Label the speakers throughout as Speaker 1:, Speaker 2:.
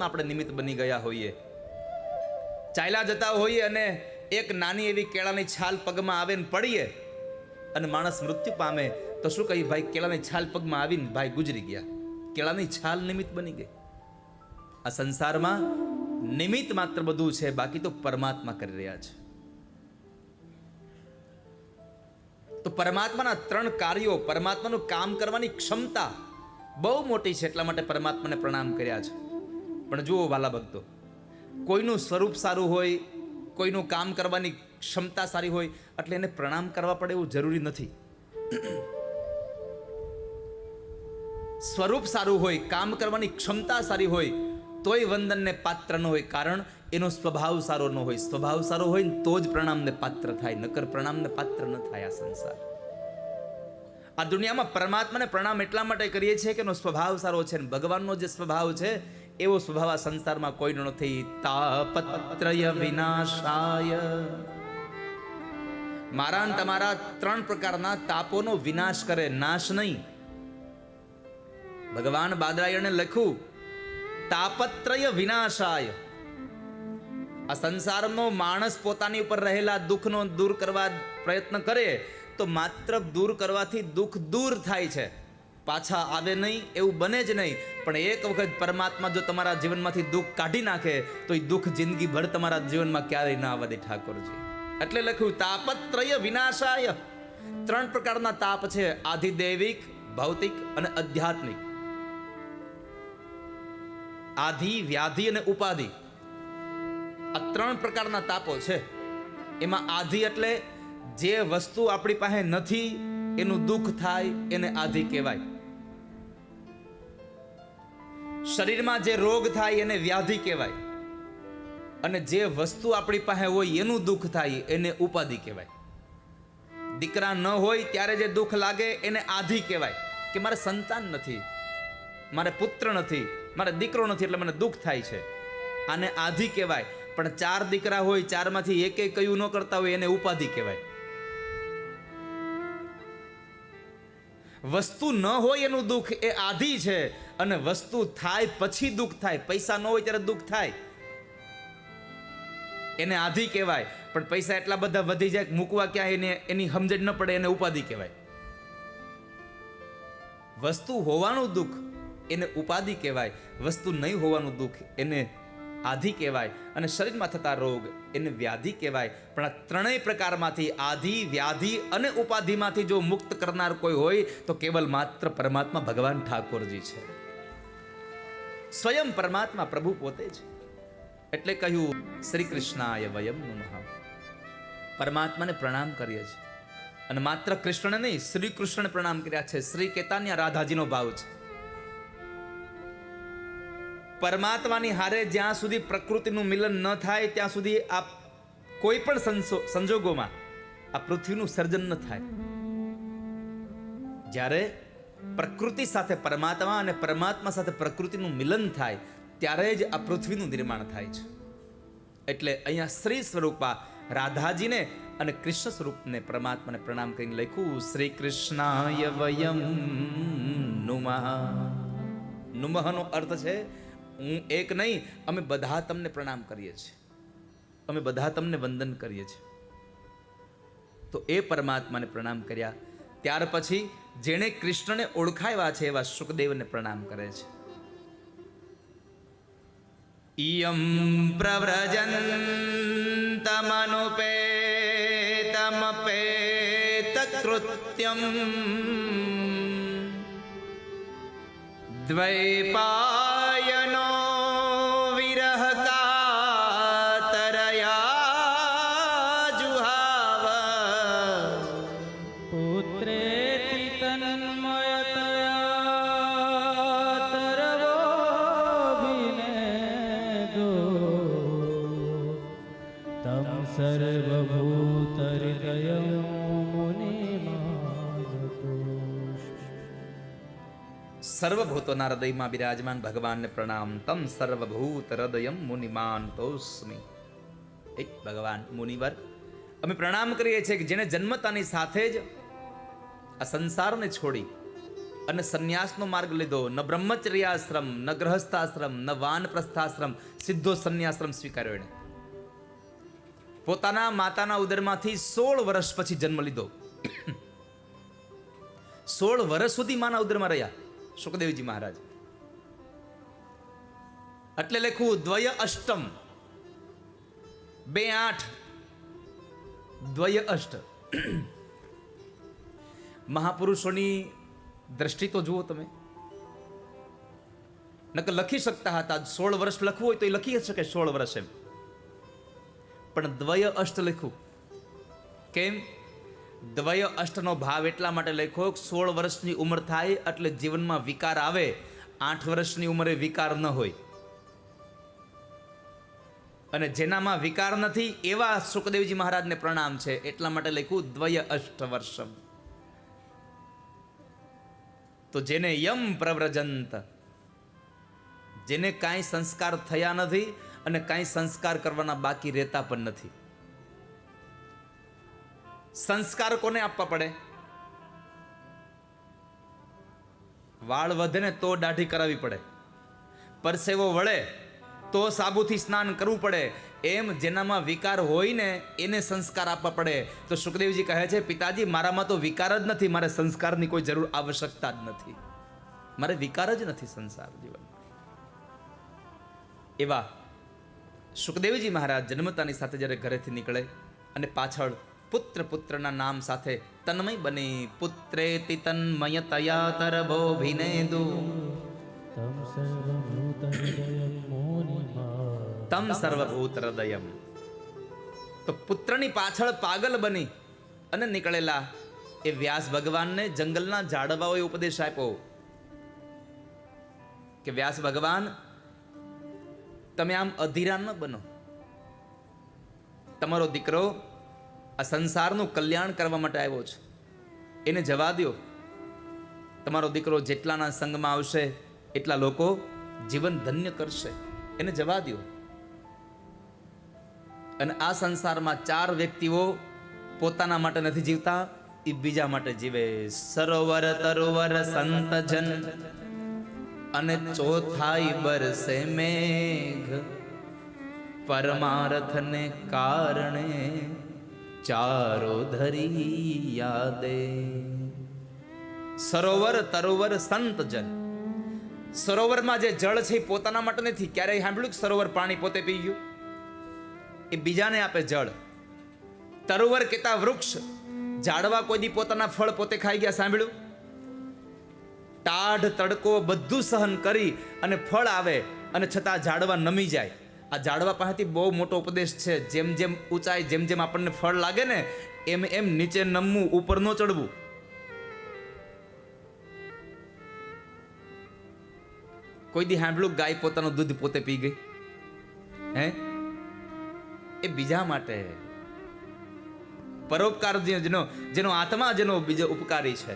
Speaker 1: પરમાત્મા આપણે નિમિત્ત બની ગયા હોઈએ. ચાલ્યા જતા હોઈએ અને એક નાની એવી કેળાની છાલ પગમાં આવે પડીએ અને માણસ મૃત્યુ પામે, તો શું કહી ભાઈ, કેળાની છાલ પગમાં આવીને ભાઈ ગુજરી ગયા. કેળાની છાલ નિમિત્ત બની ગઈ. આ સંસારમાં નિમિત્ત માત્ર બધું છે, બાકી તો પરમાત્મા કરી રહ્યા છે. તો પરમાત્માના ત્રણ કાર્યો, પરમાત્માનું કામ કરવાની ક્ષમતા બહુ મોટી છે, એટલા માટે પરમાત્માને પ્રણામ કર્યા છે. પણ જુઓ વાલા ભક્તો, કોઈનું સ્વરૂપ સારું હોય, કોઈનું કામ કરવાની ક્ષમતા સારી હોય, એટલે એને પ્રણામ કરવા પડે એવું જરૂરી નથી. સ્વરૂપ સારું હોય, કામ કરવાની ક્ષમતા સારી હોય, તોય વંદનને પાત્ર ન હોય, કારણ એનો સ્વભાવ સારો ન હોય. સ્વભાવ સારો હોય ને તો જ પ્રણામને પાત્ર થાય, નકર પ્રણામને પાત્ર ન થાય આ સંસાર. આ દુનિયામાં પરમાત્માને પ્રણામ એટલા માટે કરીએ છીએ કે એનો સ્વભાવ સારો છે ને ભગવાનનો જે સ્વભાવ છે એવો સ્વભાવ આ સંસારમાં કોઈનો નથી. તાપત્રય વિનાશાય. મારા તમારા ત્રણ પ્રકારના તાપોનો વિનાશ કરે, નાશ નહીં. ભગવાન બાદરાયણે લખ્યું, તાપત્રય વિનાશાય. આ સંસારનો માણસ પોતાની ઉપર રહેલા દુઃખનો દૂર કરવા પ્રયત્ન કરે, તો માત્ર દૂર કરવાથી દુઃખ દૂર થાય છે. પાછા આવે નહીં, એવું બને જ નહીં. પણ એક વખત પરમાત્મા જો તમારા જીવનમાંથી દુઃખ કાઢી નાખે, તો એ દુઃખ જિંદગીભર તમારા જીવનમાં ક્યારેય ના આવે ઠાકોરજી. એટલે લખ્યું, તાપત્રય વિનાશાય. ત્રણ પ્રકારના તાપ છે, આધિદૈવિક, ભૌતિક અને આધ્યાત્મિક. આધિ, વ્યાધિ અને ઉપાધિ. આ ત્રણ પ્રકારના તાપો છે. એમાં આધિ એટલે જે વસ્તુ આપણી પાસે નથી, એનું દુઃખ થાય, એને આધિ કહેવાય. શરીરમાં જે રોગ થાય એને વ્યાધિ કહેવાય. અને જે વસ્તુ આપણી પાસે હોય એનું દુઃખ થાય એને ઉપાધિ કહેવાય. દીકરા ન હોય ત્યારે જે દુઃખ લાગે એને આધિ કહેવાય કે મારે સંતાન નથી, મારે પુત્ર નથી, મારે દીકરો નથી એટલે મને દુઃખ થાય છે. આને આધિ કહેવાય. પણ ચાર દીકરા હોય ચારમાંથી એકે કયું ન કરતા હોય એને ઉપાધિ કહેવાય. વસ્તુ ન હોય એનું દુઃખ એ આધિ છે. અને વસ્તુ થાય પછી દુઃખ થાય. પૈસા ન હોય ત્યારે દુઃખ થાય. એને આધિ કહેવાય. પણ પૈસા એટલા બધા વધી જાય મૂકવા ક્યાં એને એની સમજણ ન પડે, એને ઉપાધિ કહેવાય. વસ્તુ હોવાનું દુઃખ, એને ઉપાધિ કહેવાય. વસ્તુ નહીં હોવાનું દુઃખ, એને આધિ કહેવાય. અને શરીરમાં થતા રોગ, એને વ્યાધિ કહેવાય. પણ આ ત્રણેય પ્રકારમાંથી આધિ, વ્યાધિ અને ઉપાધિમાંથી જો મુક્ત કરનાર કોઈ હોય, તો કેવલ માત્ર પરમાત્મા ભગવાન ઠાકોરજી છે. સ્વયં પરમાત્મા પ્રભુ પોતે છે એટલે કહ્યું, શ્રી કૃષ્ણાય વયમ નમઃ. પરમાત્માને પ્રણામ કરીએ છીએ. અને માત્ર કૃષ્ણને નહીં શ્રી કૃષ્ણ પ્રણામ કર્યા છે. શ્રી કેતાન્ય રાધાજીનો ભાવ છે. પરમાત્માની હારે જ્યાં સુધી પ્રકૃતિનું મિલન ન થાય, ત્યાં સુધી આ કોઈ પણ સંજોગોમાં આ પૃથ્વીનું સર્જન ન થાય. જ્યારે પ્રકૃતિ સાથે પરમાત્મા અને પરમાત્મા સાથે પ્રકૃતિનું મિલન થાય, ત્યારે જ આ પૃથ્વીનું નિર્માણ થાય છે. એટલે અહીંયા શ્રી સ્વરૂપા રાધાજીને અને કૃષ્ણ સ્વરૂપને પરમાત્માને પ્રણામ કરીને લખ્યું, શ્રી કૃષ્ણાય વયમ નુમઃ. નુમહનો અર્થ છે, હું એક નહીં, અમે બધા તમને પ્રણામ કરીએ છીએ. અમે બધા તમને વંદન કરીએ છીએ. તો એ પરમાત્માને પ્રણામ કર્યા. ત્યાર પછી જેણે કૃષ્ણને ઓળખાવ્યા છે એવા સુખદેવને પ્રણામ કરે છે. ઇયમ
Speaker 2: પ્રવ્રજંતમનુપેતમપેતકૃત્યમ. દ્વૈપા
Speaker 1: સર્વભૂતોના હૃદયમાં બિરાજમાન ભગવાનને પ્રણામ તમ સર્વભૂત હૃદયમ મુનિમાન તોસ્મી ભગવાન મુનિવર અમે પ્રણામ કરીએ છીએ કે જેને જન્મતાની સાથે જ આ સંસારને છોડી અને સંન્યાસનો માર્ગ લીધો. ન બ્રહ્મચર્યાશ્રમ, ન ગ્રહસ્થાશ્રમ ન વાનપ્રસ્થાશ્રમ સીધો સંન્યાશ્રમ સ્વીકાર્યો એણે. પોતાના માતાના ઉદરમાંથી સોળ વર્ષ પછી જન્મ લીધો. સોળ વર્ષ સુધી માના ઉદરમાં રહ્યા. સુખદેવજી મહારાજ. એટલે લખવું દ્વય અષ્ટમ. બે આઠ. દ્વય અષ્ટ. મહાપુરુષોની દ્રષ્ટિ તો જુઓ તમે. નકર લખી શકતા હતા સોળ વર્ષ લખવું હોય તો એ લખી શકે સોળ વર્ષ એમ. પણ દ્વય અષ્ટ લખ્યું. કેમ? દ્વય અષ્ટનો ભાવ એટલા માટે લખ્યો કે સોળ વર્ષની ઉંમર થાય એટલે જીવનમાં વિકાર આવે, આઠ વર્ષની ઉંમરે વિકાર ન હોય. અને જેનામાં વિકાર નથી એવા સુખદેવજી મહારાજને પ્રણામ છે, એટલા માટે લખ્યું દ્વય અષ્ટ વર્ષમ. તો જેને યમ પ્રવ્રજંત, જેને કાંઈ સંસ્કાર થયા નથી અને કાંઈ સંસ્કાર કરવાના બાકી રહેતા પણ નથી. સંસ્કાર કોને આપવા પડે. વાળ વધે ને તો દાઢી કરાવવી પડે. પરસેવો વળે તો સાબુથી સ્નાન કરવું પડે. એમ જેનામાં વિકાર હોય ને એને સંસ્કાર આપવા પડે. તો સુખદેવજી કહે છે, પિતાજી, મારામાં તો વિકાર જ નથી. મારે સંસ્કારની કોઈ જરૂર આવશ્યકતા જ નથી. મારે વિકાર જ નથી સંસાર જીવન એવા સુખદેવજી મહારાજ જન્મતાની સાથે જ્યારે ઘરેથી નીકળે અને પાછળ પુત્ર પુત્રના નામ સાથે તન્મય બને. પુત્રે તન્મય તયા તરભો ભિનેદુ તમ સર્વભૂત હૃદયમ તો પુત્રની પાછળ પાગલ બની અને નીકળેલા એ વ્યાસ ભગવાનને જંગલના ઝાડવાઓએ ઉપદેશ આપ્યો કે વ્યાસ ભગવાન તમે આમ અધીરા ન બનો. તમારો દીકરો આ સંસારનું કલ્યાણ કરવા માટે આવ્યો છે. એને જવા દ્યો. તમારો દીકરો જેટલાના સંગમાં આવશે, એટલા લોકો જીવન ધન્ય કરશે. એને જવા દ્યો. અને આ સંસારમાં ચાર વ્યક્તિઓ પોતાના માટે નથી જીવતા એ બીજા માટે જીવે. સરોવર, તરોવર, સંતજન. અને ચોથાઈ બરસે મેઘ. પરમાર્થને કારણે ચારો ધરી યાદે. સરોવર, તરોવર સંતજન સરોવરમાં જે જળ છે એ પોતાના માટે નથી, ક્યારેય સાંભળ્યું સરોવર પાણી પોતે પી ગયું? એ બીજાને આપે જળ. તરોવર કેતા વૃક્ષ. ઝાડવા કોઈ પોતાના ફળ પોતે ખાઈ ગયા, સાંભળ્યું? ટાઢ તડકો બધું સહન કરી અને ફળ આવે અને છતાં ઝાડવા નમી જાય. આ ઝાડવા પાસેથી બહુ મોટો ઉપદેશ છે. જેમ જેમ ઊંચાઈ, જેમ જેમ આપણને ફળ લાગે ને, એમ એમ નીચે નમવું, ઉપર ન ચડવું. કોઈ દી હાંભળું ગાય પોતાનું દૂધ પોતે પી ગઈ? હે? એ બીજા માટે. પરોપકાર જેનો જેનો આત્મા, જેનો બીજો ઉપકારી છે.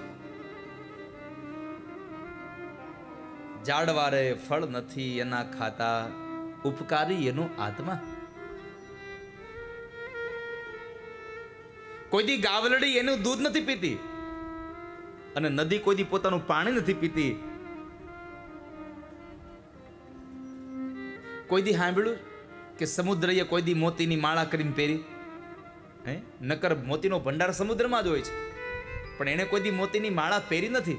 Speaker 1: ઝાડવારે ફળ નથી એના ખાતા. ઉપકારી એનો આત્મા. કોઈ દી ગાવલડી એનું દૂધ નથી પીતી અને નદી કોઈ દી પોતાનું પાણી નથી પીતી. કોઈ દી સાંભળ્યું કે સમુદ્રએ કોઈ દી મોતીની માળા કરીને પહેરી? હે? નકર મોતીનો ભંડાર સમુદ્રમાં જ હોય છે. પણ એણે કોઈ દી મોતીની માળા પહેરી નથી.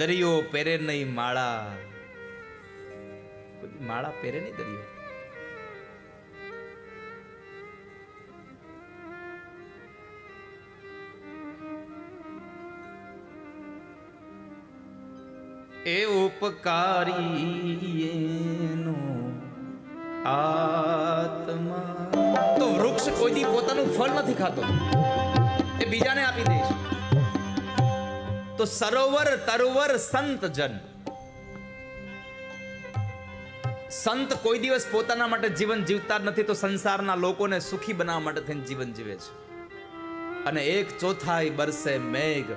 Speaker 1: દરિયો પહેરે નહીં માળા. માળા પહેરે નહીં દરિયો? એ ઉપકારી એનો આત્મા. તો વૃક્ષ કોઈ દી પોતાનું ફળ નથી ખાતો. એ બીજાને આપી દે છે. તો સરોવર તરોવર સંત જન સંત કોઈ દિવસ પોતાના માટે જીવન જીવતા નથી તો સંસારના લોકોને સુખી બનાવવા માટે થઈને જીવન જીવે છે અને એક ચોથાઈ બરસે મેઘ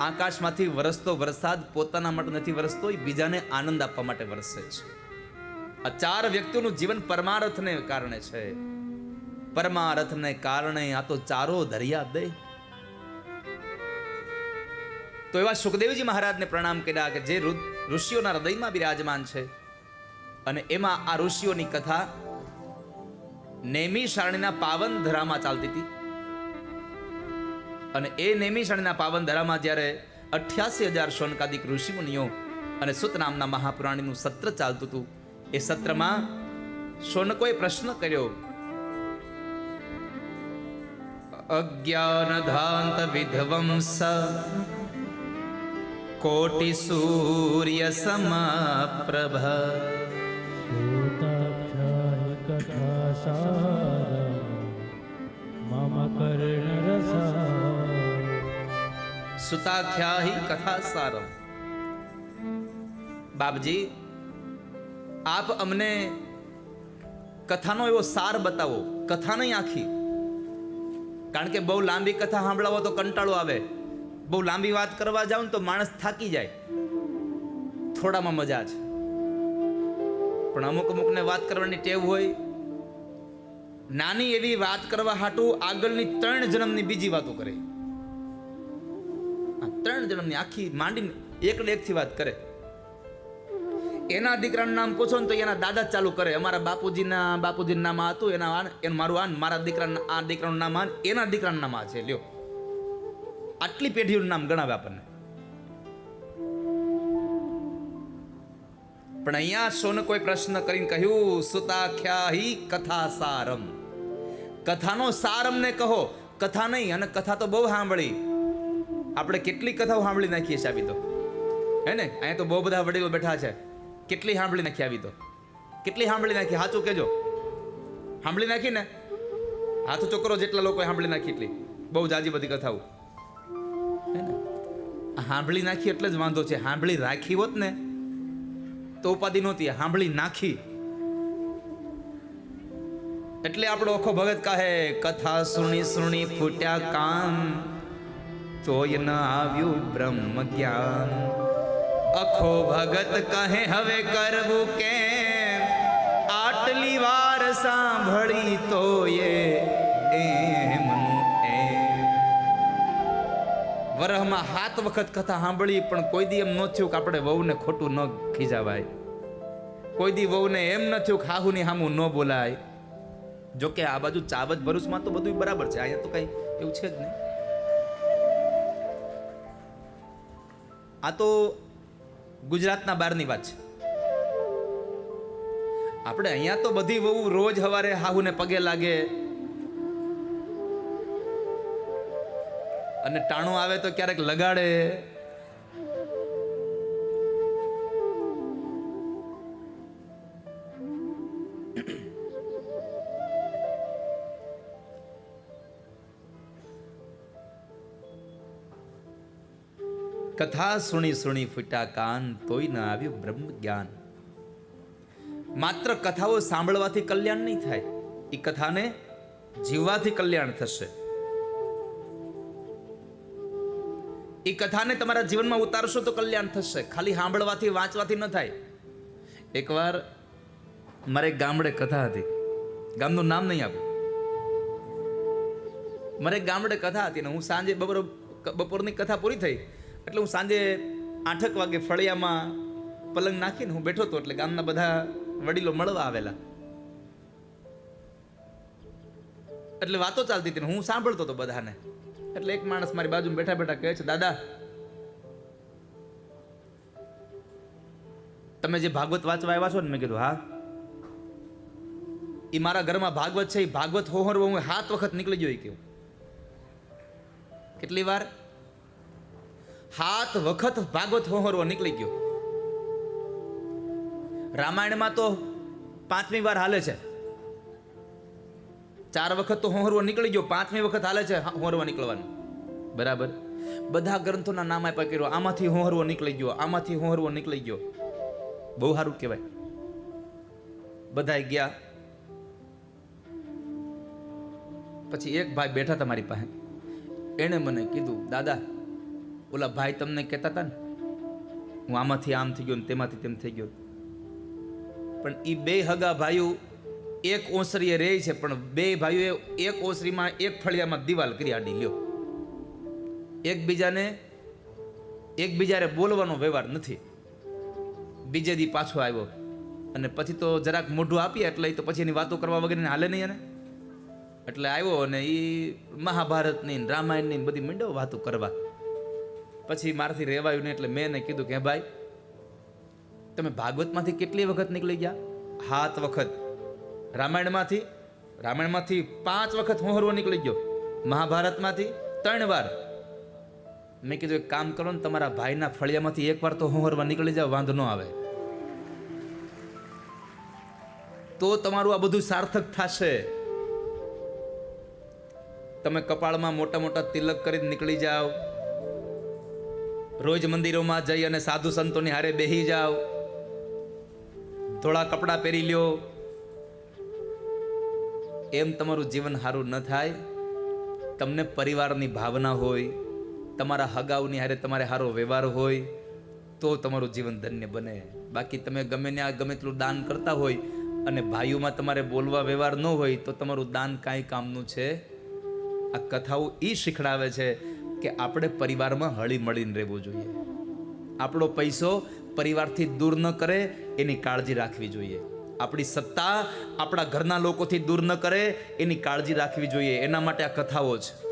Speaker 1: આકાશમાંથી વરસતો વરસાદ પોતાના માટે નથી વરસતો એ બીજાને આનંદ આપવા માટે વરસે છે આ ચાર વ્યક્તિઓનું જીવન પરમારથને કારણે છે પરમારથને કારણે આ તો ચારો દરિયા દે તો એવા સુખદેવજી મહારાજને પ્રણામ કર્યા કે જે ઋષિઓના હૃદયમાં બિરાજમાન છે. અને એમાં આ ઋષિઓની કથા નેમિષાણીના પાવન ધરામાં ચાલતી હતી. અને એ નેમિષાણીના પાવન ધરામાં જ્યારે અઠ્યાસી હજાર સોનકાદિક ઋષિમુનિઓ અને સુત નામના મહાપુરાણીનું સત્ર ચાલતું હતું, એ સત્રમાં સોનકોએ પ્રશ્ન કર્યો, અજ્ઞાનધાંત વિધ્વંસ કોટિ સૂર્ય સમપ્રભ
Speaker 2: श्रोताभ्याहि कथासारम् मम कर्णरसा
Speaker 1: સુતાખ્યાહી કથા સારમ બાપજી આપ અમને કથાનો એવો સાર બતાવો કથા નહીં આખી કારણ કે બહુ લાંબી કથા સાંભળાવો તો કંટાળો આવે બહુ લાંબી વાત કરવા જાવ ને તો માણસ થાકી જાય. થોડામાં મજા છે. પણ અમુક અમુકને વાત કરવાની ટેવ હોય. નાની એવી વાત કરવા હાટું આગળની ત્રણ જન્મની બીજી વાતો કરે. આ ત્રણ જન્મની આખી માંડીને એકને એકથી વાત કરે. એના દીકરાનું નામ પૂછો ને તો એના દાદા ચાલુ કરે. અમારા બાપુજીના બાપુજીનું નામ આ હતું, એના એનું મારું આન મારા દીકરાના આ દીકરાનું નામ આન એના દીકરાનું નામ આ છે. લ્યો. આટલી પેઢીઓનું નામ ગણાવે આપણને. પણ અહીંયા સોને કોઈ પ્રશ્ન કરીને કહ્યું, સુતાખ્યાહી કથા સારમ. કથાનો સારમ ને કહો, કથા નહીં, અને કથા તો બહુ સાંભળી. આપણે કેટલી કથાઓ સાંભળી નાખીએ છીએ આવી તો? હે ને? અહીંયા તો બહુ બધા વડીલો બેઠા છે. કેટલી સાંભળી નાખી આવી તો? કેટલી સાંભળી નાખી સાચું કેજો સાંભળી નાખી ને? હાથ ચોકરો જેટલા લોકોએ સાંભળી નાખી એટલી. બહુ જાજી બધી કથાઓ. સાંભળી નાખી એટલે જ વાંધો છે. સાંભળી રાખી હોત ને, તો ઉપાધિ નહોતી. સાંભળી નાખી. એટલે આપણો આખો ભગત કહે, કથા સુણી સુણી ફૂટ્યા કામ તોય ન આવ્યું બ્રહ્મ જ્ઞાન. અખો ભગત કહે, હવે કરવું કેમ? આટલી વાર સાંભળી તોય એમનું વરહમાં હાથ વખત કથા સાંભળી, પણ કોઈ દી એમ ન થયું કે આપણે વહુને ખોટું ન ખીજાવાય. કોઈ દી વહુને એમ ન થયું કે હાહુની હામું ન બોલાય. જો કે આ બાજુ ચાવજ ભરૂચમાં તો બધું બરાબર છે. અહીંયા તો કઈ એવું છે જ નહીં. આ તો ગુજરાતના બહારની વાત છે. આપણે અહીંયા તો બધી વહુ રોજ સવારે હાહુને પગે લાગે અને ટાણું આવે તો ક્યારેક લગાડે. કથા સુણી સુણી ફૂટા કાન, તોય ન આવ્યું બ્રહ્મ જ્ઞાન. માત્ર કથાઓ સાંભળવાથી કલ્યાણ નહીં થાય એ કથાને જીવવાથી કલ્યાણ થશે. એ કથાને તમારા જીવનમાં ઉતારશો તો કલ્યાણ થશે. ખાલી સાંભળવાથી વાંચવાથી ન થાય. એકવાર મારે ગામડે કથા હતી. ગામનું નામ નહીં આપ્યું. મારે ગામડે કથા હતી ને હું સાંજે બપોર બપોરની કથા પૂરી થઈ. એટલે હું સાંજે આઠક વાગે ફળિયામાં પલંગ નાખીને હું બેઠો હતો એટલે ગામના બધા વડીલો મળવા આવેલા. એટલે વાતો ચાલતી હતી ને હું સાંભળતો હતો બધાને. એટલે એક માણસ મારી બાજુમાં બેઠા બેઠા કહે છે, દાદા, તમે જે ભાગવત વાંચવા આવ્યા છો ને? મેં કીધું, હા. એ મારા ઘરમાં ભાગવત છે એ ભાગવત હોહરવો હું હાથ વખત નીકળી ગયો કેવું? કેટલી વાર? હાથ વખત ભાગવત હોહરવો નીકળી ગયો. રામાયણમાં તો પાંચમી વાર હાલે છે. ચાર વખત તો હોંહરવો નીકળી ગયો, પાંચમી વખત હાલે છે હોંહરવા નીકળવાનું. બરાબર? બધા ગ્રંથોના નામ આપ્યા કર્યો, આમાંથી હોંહરવો નીકળી ગયો, આમાંથી હોંહરવો નીકળી ગયો. બહુ સારું કહેવાય. બધા ગયા. પછી એક ભાઈ બેઠા હતા મારી પાસે. એણે મને કીધું, દાદા, ઓલા ભાઈ તમને કહેતા હતા ને, હું આમાંથી આમ થઈ ગયો ને તેમાંથી તેમ થઈ ગયો. પણ એ બે હગા ભાઈઓ એક ઓસરીએ રહે છે, પણ બે ભાઈઓએ એક ઓસરીમાં એક ફળિયામાં દિવાલ કરી આડી લ્યો. એકબીજાને એકબીજાને બોલવાનો વ્યવહાર નથી. બીજે દી પાછો આવ્યો અને પછી તો જરાક મોઢું આપીએ એટલે તો પછી એની વાતો કરવા વગર હાલે નહીં એને. એટલે આવ્યો અને એ મહાભારતની રામાયણની બધી મંડ્યો વાતો કરવા. પછી મારાથી રહેવાયું નહીં એટલે મેં એને કીધું કે ભાઈ, તમે ભાગવતમાંથી કેટલી વખત નીકળી ગયા? સાત વખત. રામાયણમાંથી રામાયણમાંથી પાંચ વખત હોહરવો નીકળી ગયો. મહાભારતમાંથી ત્રણ વાર. મેં કીધું, એક કામ કરો ને, તમારા ભાઈના ફળિયામાંથી એકવાર તો હોહરવા નીકળી જાવ વાંધો ન આવે. તો તમારું આ બધું સાર્થક થશે. તમે કપાળમાં મોટા મોટા તિલક કરીને નીકળી જાઓ. રોજ મંદિરોમાં જઈ અને સાધુ સંતોની હારે બેહી જાઓ. થોડા કપડાં પહેરી લ્યો. એમ તમારું જીવન સારું ન થાય, તમને પરિવારની ભાવના હોય, તમારા હગાઉની હારે તમારે સારો વ્યવહાર હોય, તો તમારું જીવન ધન્ય બને. બાકી તમે ગમે ને આ ગમે તેટલું દાન કરતા હોય અને ભાઈઓમાં તમારે બોલવા વ્યવહાર ન હોય, તો તમારું દાન કાંઈ કામનું છે? આ કથાઓ એ શીખડાવે છે કે આપણે પરિવારમાં હળી મળીને રહેવું જોઈએ. આપણો પૈસો પરિવારથી દૂર ન કરે, એની કાળજી રાખવી જોઈએ. આપણી સત્તા આપણા ઘરના લોકોથી દૂર ન કરે, એની કાળજી રાખવી જોઈએ. એના માટે આ કથાઓ છે